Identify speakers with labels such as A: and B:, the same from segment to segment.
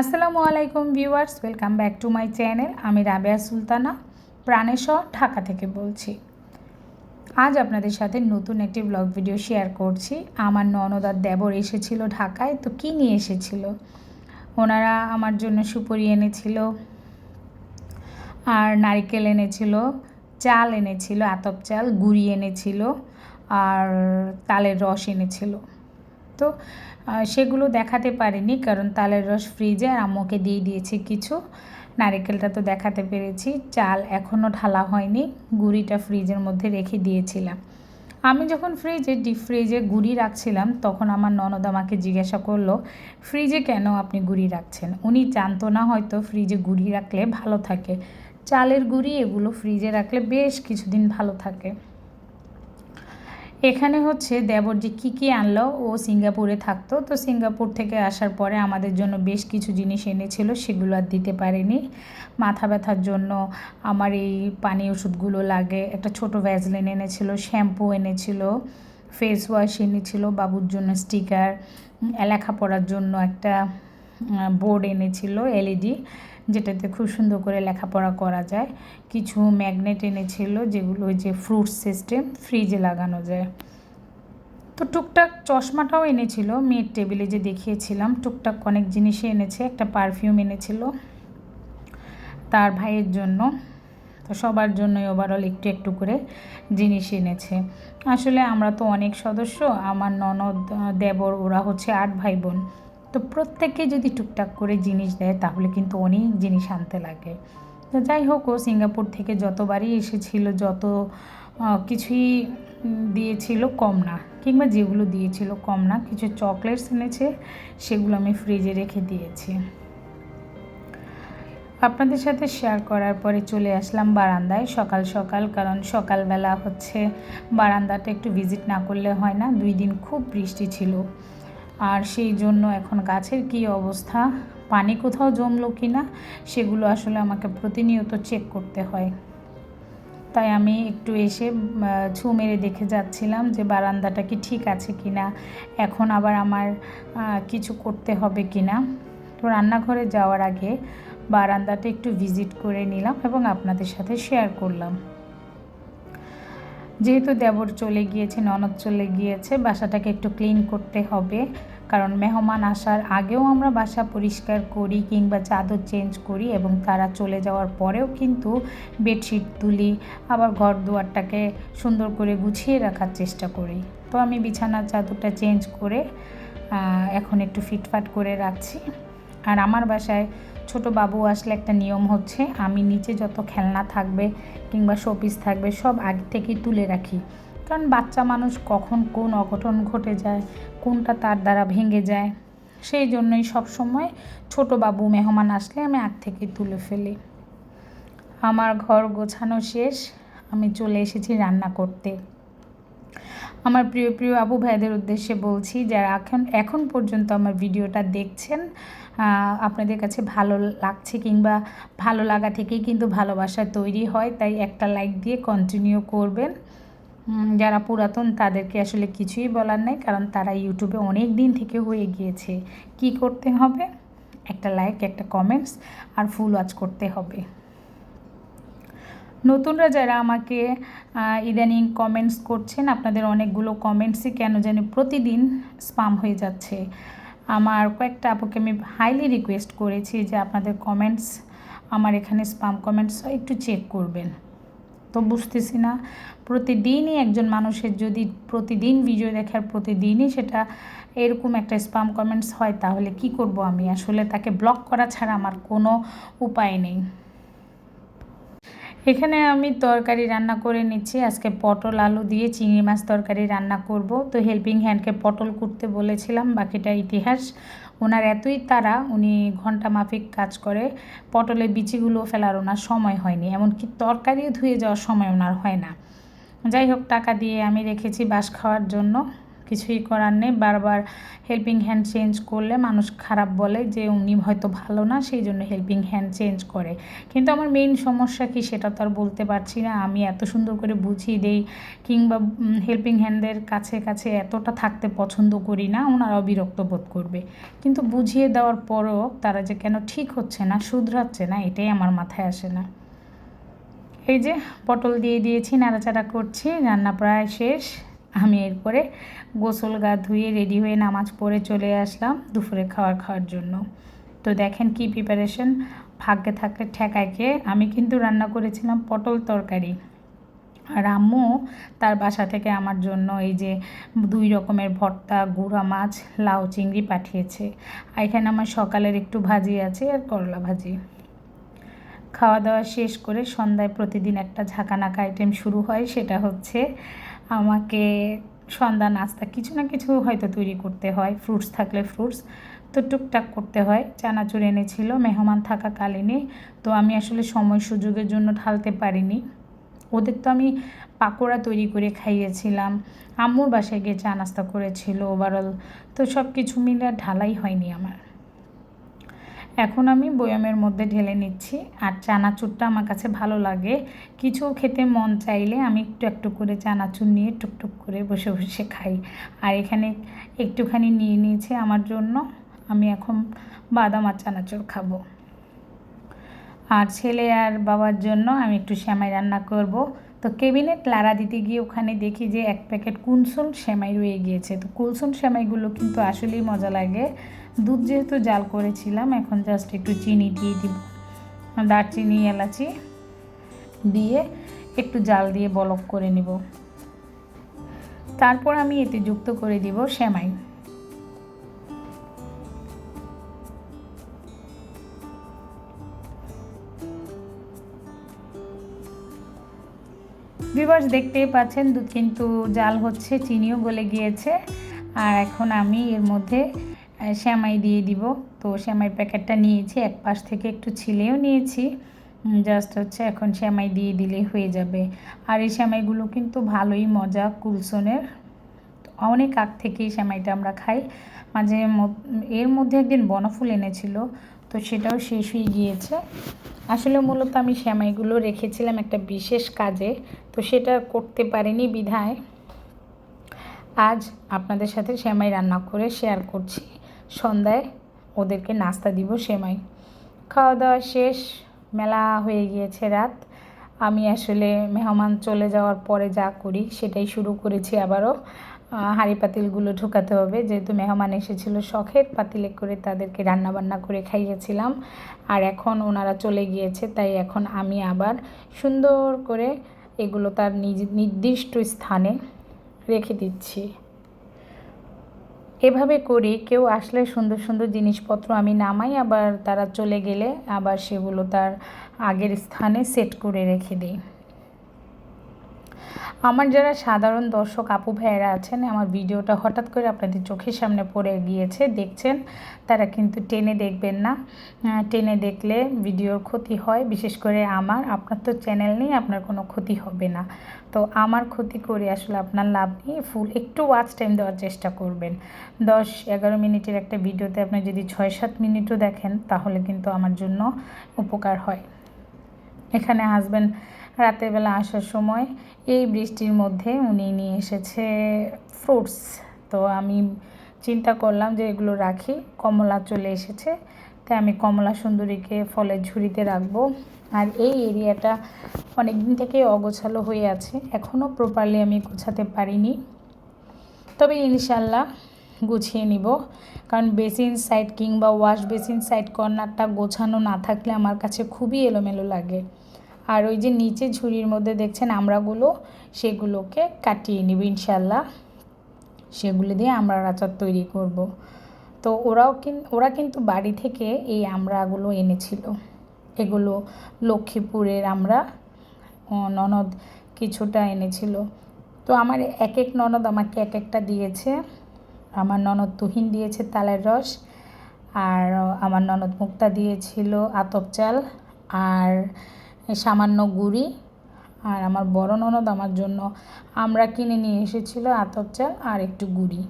A: আসসালামু আলাইকুম viewers, welcome back to my channel. আমি রাবেয়া সুলতানা প্রাণেশ্বর ঢাকা থেকে বলছি। আজ আপনাদের সাথে নতুন একটি ব্লগ ভিডিও শেয়ার করছি। আমার ননদার দেবর এসেছিল ঢাকায়, তো কী নিয়ে এসেছিল? ওনারা আমার জন্য সুপুরি এনেছিল, আর নারিকেল এনেছিল, চাল এনেছিল, আতপ চাল, গুড়ি এনেছিল, আর তালের রস এনেছিল। তো সেগুলো দেখাতে পারিনি কারণ তালের রস ফ্রিজে আর আম্মুকে দিয়ে দিয়েছি কিছু। নারিকেলটা তো দেখাতে পেরেছি। চাল এখনও ঢালা হয়নি, গুড়িটা ফ্রিজের মধ্যে রেখে দিয়েছিলাম। আমি যখন ফ্রিজে ডিপ ফ্রিজে গুড়ি রাখছিলাম, তখন আমার ননদ আমাকে জিজ্ঞাসা করল ফ্রিজে কেন আপনি গুড়ি রাখছেন? উনি জানতো না হয়তো ফ্রিজে গুড়ি রাখলে ভালো থাকে। চালের গুড়ি এগুলো ফ্রিজে রাখলে বেশ কিছুদিন ভালো থাকে। এখানে হচ্ছে দেবর যে কী কী আনলো? ও সিঙ্গাপুরে থাকতো, তো সিঙ্গাপুর থেকে আসার পরে আমাদের জন্য বেশ কিছু জিনিস এনেছিল, সেগুলো আর দিতে পারেনি। মাথা ব্যথার জন্য আমার এই পানি ওষুধগুলো লাগে। একটা ছোট ভ্যাজলিন এনেছিল, শ্যাম্পু এনেছিল ফেস ওয়াশ এনেছিল, বাবুর জন্য স্টিকার লেখাপড়ার জন্য একটা বোর্ড এনেছিল এলইডি যেটাতে খুব সুন্দর করে লেখাপড়া করা যায়। কিছু ম্যাগনেট এনেছিল যেগুলো যে ফ্রুট সিস্টেম ফ্রিজে লাগানো যায়। তো টুকটাক চশমাটাও এনেছিল, মেয়ের টেবিলে যে দেখিয়েছিলাম, টুকটাক অনেক জিনিসই এনেছে, একটা পারফিউম এনেছিল তার ভাইয়ের জন্য। তো সবার জন্যই ওভারঅল একটু একটু করে জিনিস এনেছে। আসলে আমরা তো অনেক সদস্য, আমার ননদ দেবর, ওরা হচ্ছে আট ভাই বোন। তো প্রত্যেকে যদি টুকটাক করে জিনিস দেয়, তাহলে কিন্তু অনেক জিনিস আনতে লাগে। তো যাই হোক, ও সিঙ্গাপুর থেকে যতবারই এসেছিল, যত কিছুই দিয়েছিল কম না, কিংবা যেগুলো দিয়েছিল কম না, কিছু চকলেটস এনেছে, সেগুলো আমি ফ্রিজে রেখে দিয়েছি। আপনাদের সাথে শেয়ার করার পরে চলে আসলাম বারান্দায় সকাল সকাল, কারণ সকালবেলা হচ্ছে বারান্দাটা একটু ভিজিট না করলে হয় না। দুই দিন খুব বৃষ্টি ছিল। আর সেই জন্য এখন গাছের কি অবস্থা? পানি কোথাও জমলো কি না সেগুলো আসলে আমাকে প্রতিনিয়ত চেক করতে হয়। তাই আমি একটু এসে ছু মেরে দেখে যাচ্ছিলাম যে বারান্দাটা কি ঠিক আছে কি না এখন আবার আমার কিছু করতে হবে কি না তো রান্নাঘরে যাওয়ার আগে বারান্দাটা একটু ভিজিট করে নিলাম এবং আপনাদের সাথে শেয়ার করলাম। যেহেতু দেবর চলে গিয়েছে, ননদ চলে গিয়েছে, বাসাটাকে একটু ক্লিন করতে হবে। কারণ মেহমান আসার আগেও আমরা বাসা পরিষ্কার করি কিংবা চাদর চেঞ্জ করি এবং তারা চলে যাওয়ার পরেও কিন্তু বেডশিট তুলি, আবার ঘর দুয়ারটাকে সুন্দর করে গুছিয়ে রাখার চেষ্টা করি। তো আমি বিছানার চাদরটা চেঞ্জ করে এখন একটু ফিটফাট করে রাখছি। আর আমার বাসায় ছোট বাবু আসলে একটা নিয়ম হচ্ছে, আমি নিচে যত খেলনা থাকবে কিংবা শোপিস থাকবে সব আগে থেকেই তুলে রাখি। কারণ বাচ্চা মানুষ কখন কোন অঘটন ঘটে যায়, কোনটা তার দ্বারা ভেঙে যায়, সেই জন্যই সবসময় ছোট বাবু মেহমান আসলে আমি আগ থেকে তুলে ফেলি। আমার ঘর গোছানো শেষ, আমি চলে এসেছি রান্না করতে। আমার প্রিয় প্রিয় আবু ভাইদের উদ্দেশ্যে বলছি, যারা এখন এখন পর্যন্ত আমার ভিডিওটা দেখছেন আপনাদের কাছে ভালো লাগছে কিংবা ভালো লাগা থেকেই কিন্তু ভালোবাসা তৈরি হয়, তাই একটা লাইক দিয়ে কন্টিনিউ করবেন। যারা পুরাতন তাদেরকে আসলে কিছুই বলার নেই, কারণ তারা ইউটিউবে অনেক দিন থেকে হয়ে গিয়েছে। কি করতে হবে? একটা লাইক একটা কমেন্টস আর ফুল ওয়াচ করতে হবে। নতুনরা যারা আমাকে ইদানিং কমেন্টস করছেন, আপনাদের অনেকগুলো কমেন্টসই কেন জানি প্রতিদিন স্পাম হয়ে যাচ্ছে। আমার কয়েকটা আপুকে আমি হাইলি রিকোয়েস্ট করেছি যে আপনাদের কমেন্টস আমার এখানে স্পাম কমেন্টস একটু চেক করবেন। তো বুঝতেছি না, প্রতিদিনই একজন মানুষের যদি প্রতিদিন ভিডিও দেখার প্রতিদিনই সেটা এরকম একটা স্পাম কমেন্টস হয়, তাহলে কি করব আমি? আসলে তাকে ব্লক করা ছাড়া আমার কোনো উপায় নেই। এখানে আমি তরকারি রান্না করে নিচ্ছি। আজকে পটল, আলু দিয়ে চিংড়ি মাছ তরকারি রান্না করব। তো হেল্পিং হ্যান্ডকে পটল করতে বলেছিলাম, বাকিটা ইতিহাস। ওনার এতই তারা উনি ঘণ্টা মাফিক কাজ করে। পটলের বিচিগুলো ফেলার ওনার সময় হয়নি, এমনকি তরকারিও ধুয়ে যাওয়ার সময় ওনার হয় না। যাই হোক, টাকা দিয়ে আমি রেখেছি বাস খাওয়ার জন্য। কিছুই করার নেই। বারবার হেল্পিং হ্যান্ড চেঞ্জ করলে মানুষ খারাপ বলে যে, উনি হয়তো ভালো না সেই জন্য হেল্পিং হ্যান্ড চেঞ্জ করে। কিন্তু আমার মেইন সমস্যা কি সেটা তো আর বলতে পারছি না। আমি এত সুন্দর করে বুঝিয়ে দেই কিংবা হেল্পিং হ্যান্ডের কাছে কাছে এতটা থাকতে পছন্দ করি না, ওনারাও বিরক্ত বোধ করবে। কিন্তু বুঝিয়ে দেওয়ার পরও তারা যে কেন ঠিক হচ্ছে না, শুধরাচ্ছে না, এটাই আমার মাথায় আসে না। এই যে, পটল দিয়ে দিয়েছি, নাড়াচাড়া করছি, রান্না প্রায় শেষ। আমি এরপরে গোসল গা ধুয়ে রেডি হয়ে নামাজ পড়ে চলে আসলাম দুপুরে খাবার খাওয়ার জন্য। তো দেখেন কি প্রিপারেশন ভাগ্যে থাকলে ঠেকাইকে আমি কিন্তু রান্না করেছিলাম পটল তরকারি। আর আম্মু তার বাসা থেকে আমার জন্য এই যে দুই রকমের ভর্তা, গুঁড়া মাছ, লাউ চিংড়ি পাঠিয়েছে। আর এখানে আমার সকালের একটু ভাজি আছে আর করলা ভাজি। খাওয়া দাওয়া শেষ করে সন্ধ্যায় প্রতিদিন একটা ঝাঁকানাকা আইটেম শুরু হয়, সেটা হচ্ছে আমাকে সন্ধ্যা, নাস্তা কিছু না কিছু হয়তো তৈরি করতে হয় ফ্রুটস থাকলে ফ্রুটস তো টুকটাক করতে হয়। চানাচুর এনেছিল, মেহমান থাকাকালীনই, তো আমি আসলে সময় সুযোগের জন্য ঢালতে পারিনি। ওদের তো আমি পাকোড়া তৈরি করে খাইয়েছিলাম, আম্মুর বাসায় গিয়ে চা নাস্তা করেছিল ওভারঅল তো সব কিছু মিলে ঢালাই হয়নি আমার। এখন আমি বয়ামের মধ্যে ঢেলে নিচ্ছি আর চানাচুরটা আমার কাছে ভালো লাগে। কিছু খেতে মন চাইলে আমি একটু একটু করে চানাচুর নিয়ে টুকটুক করে বসে বসে খাই। আর এখানে একটুখানি নিয়ে নিয়েছে আমার জন্য। আমি এখন বাদাম আর চানাচুর খাব। আর ছেলে আর বাবার জন্য আমি একটু শ্যামাই রান্না করব। তো কেবিনেট লাড়া দিতে গিয়ে ওখানে দেখি যে এক প্যাকেট কুনসুন শ্যামাই রয়ে গিয়েছে। তো কুলসুন শ্যামাইগুলো কিন্তু আসলেই মজা লাগে। দুধ যেহেতু জাল করেছিলাম, এখন জাস্ট একটু চিনি দিয়ে দিব। দারচিনি, এলাচি দিয়ে একটু জাল দিয়ে বলক করে নিব। তারপর আমি এতে যুক্ত করে দিব শ্যামাই ভিভার্স দেখতেই পাচ্ছেন দুধ কিন্তু জাল হচ্ছে, চিনিও গলে গিয়েছে। আর এখন আমি এর মধ্যে শ্যামাই দিয়ে দিব। তো শ্যামাই প্যাকেটটা নিয়েছি, এক পাশ থেকে একটু ছিলেও নিয়েছি। জাস্ট হচ্ছে এখন শ্যামাই দিয়ে দিলেই হয়ে যাবে। আর এই শ্যামাইগুলো কিন্তু ভালোই মজা, কুলসনের। অনেক আগ থেকেই শ্যামাইটা আমরা খাই। মাঝে এর মধ্যে একদিন বনফুল এনেছিল। তো সেটাও শেষ হয়ে গিয়েছে। আসলে মূলত আমি শ্যামাইগুলো রেখেছিলাম একটা বিশেষ কাজে, তো সেটা করতে পারিনি বিধায়। আজ আপনাদের সাথে শ্যামাই রান্না করে শেয়ার করছি। সন্ধ্যায় ওদেরকে নাস্তা দিব সেমাই খাওয়া দাওয়া শেষ, মেলা হয়ে গিয়েছে রাত। আমি আসলে মেহমান চলে যাওয়ার পরে যা করি সেটাই শুরু করেছি আবারও। হাঁড়ি পাতিলগুলো ঢোকাতে হবে। যেহেতু মেহমান এসেছিল, শখের পাতিলে করে তাদেরকে রান্না বান্না করে খাইয়েছিলাম। আর এখন ওনারা চলে গিয়েছে, তাই এখন আমি আবার সুন্দর করে এগুলো তার নিজ, নির্দিষ্ট স্থানে রেখে দিচ্ছি। এভাবে করি, কেউ আসলে সুন্দর সুন্দর জিনিসপত্র আমি নামাই, আবার তারা চলে গেলে আবার সেগুলো তার আগের স্থানে সেট করে রেখে দিই। আমার যারা সাধারণ দর্শক, আপু ভাইয়েরা আছেন, আমার ভিডিওটা হঠাৎ করে আপনাদের চোখের সামনে পড়ে গিয়েছে, দেখছেন, তারা কিন্তু টেনে দেখবেন না। টেনে দেখলে ভিডিওর ক্ষতি হয়, বিশেষ করে আমার। আপনার তো চ্যানেল নেই, আপনার কোনো ক্ষতি হবে না। তো আমার ক্ষতি করে আসলে আপনার লাভ নিয়ে ফুল একটু ওয়াচ টাইম দেওয়ার চেষ্টা করবেন। দশ, এগারো মিনিটের একটা ভিডিওতে আপনি যদি ছয়, সাত মিনিটও দেখেন, তাহলে কিন্তু আমার জন্য উপকার হয়। এখানে হাজব্যান্ড রাতের বেলা আসার সময় এই বৃষ্টির মধ্যে উনি নিয়ে এসেছে ফ্রুটস তো আমি চিন্তা করলাম যে এগুলো রাখি, কমলা চলে এসেছে। তাই আমি কমলা সুন্দরীকে ফলের ঝুড়িতে রাখব। আর এই এরিয়াটা অনেক দিন থেকে অগোছালো হয়ে আছে এখনও প্রপারলি আমি গোছাতে পারিনি। তবে ইনশাল্লাহ গুছিয়ে নিব। কারণ বেসিন সাইড কিংবা ওয়াশ বেসিন সাইড কর্নারটা গোছানো না থাকলে আমার কাছে খুবই এলোমেলো লাগে। আর ওই যে নিচে ঝুড়ির মধ্যে দেখছেন আমরাগুলো সেগুলোকে কাটিয়ে নিব ইনশাল্লাহ সেগুলো দিয়ে আমরা আচার তৈরি করব। তো ওরাও কিন্তু ওরা কিন্তু বাড়ি থেকে এই আমড়াগুলো এনেছিল। এগুলো লক্ষ্মীপুরের আমরা ননদ কিছুটা এনেছিল। তো আমার এক এক ননদ আমাকে এক একটা দিয়েছে। আমার ননদ তুহিন দিয়েছে তালের রস, আর আমার ননদ মুক্তা দিয়েছিল আতপ চাল, আর সামান্য গুড়ি আর আমার বড় ননদ আমার জন্য আমরা কিনে নিয়ে এসেছিল আতপ চাল আর একটু গুড়ি।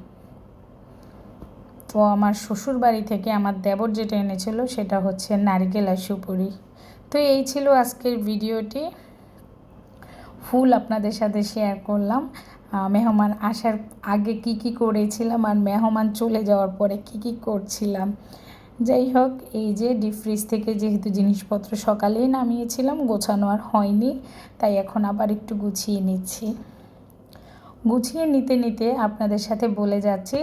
A: তো আমার শ্বশুর বাড়ি থেকে আমার দেবর যেটা এনেছিল সেটা হচ্ছে নারকেল আর সুপুরি। তো এই ছিল আজকের ভিডিওটি। ফুল আপনাদের সাথে শেয়ার করলাম। মেহমান আসার আগে কি কি করেছিলাম আর মেহমান চলে যাওয়ার পরে কি কি করছিলাম। যাই হোক, এই যে ডিপ ফ্রিজ থেকে যেহেতু জিনিসপত্র সকালেই নামিয়েছিলাম, গোছানো আর হয়নি, তাই এখন আবার একটু গুছিয়ে নিচ্ছি। গুছিয়ে নিতে নিতে আপনাদের সাথে বলে যাচ্ছি,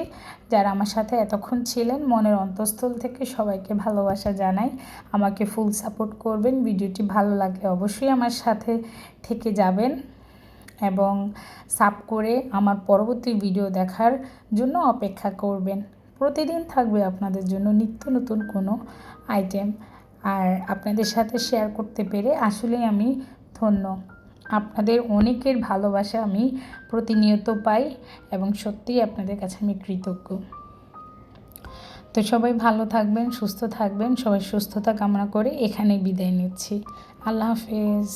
A: যারা আমার সাথে এতক্ষণ ছিলেন, মনের অন্তঃস্থল থেকে সবাইকে ভালোবাসা জানাই। আমাকে ফুল সাপোর্ট করবেন, ভিডিওটি ভালো লাগলে অবশ্যই আমার সাথে থেকে যাবেন। এবং সাব করে আমার পরবর্তী ভিডিও দেখার জন্য অপেক্ষা করবেন। প্রতিদিন থাকবে আপনাদের জন্য নিত্য নতুন কোনো আইটেম আর আপনাদের সাথে শেয়ার করতে পেরে আসলেই আমি ধন্য। আপনাদের অনেকের ভালোবাসা আমি প্রতিনিয়ত পাই এবং সত্যিই আপনাদের কাছে আমি কৃতজ্ঞ। তো সবাই ভালো থাকবেন, সুস্থ থাকবেন, সবাই সুস্থতা কামনা করে এখানে বিদায় নিচ্ছি। আল্লাহ হাফেজ।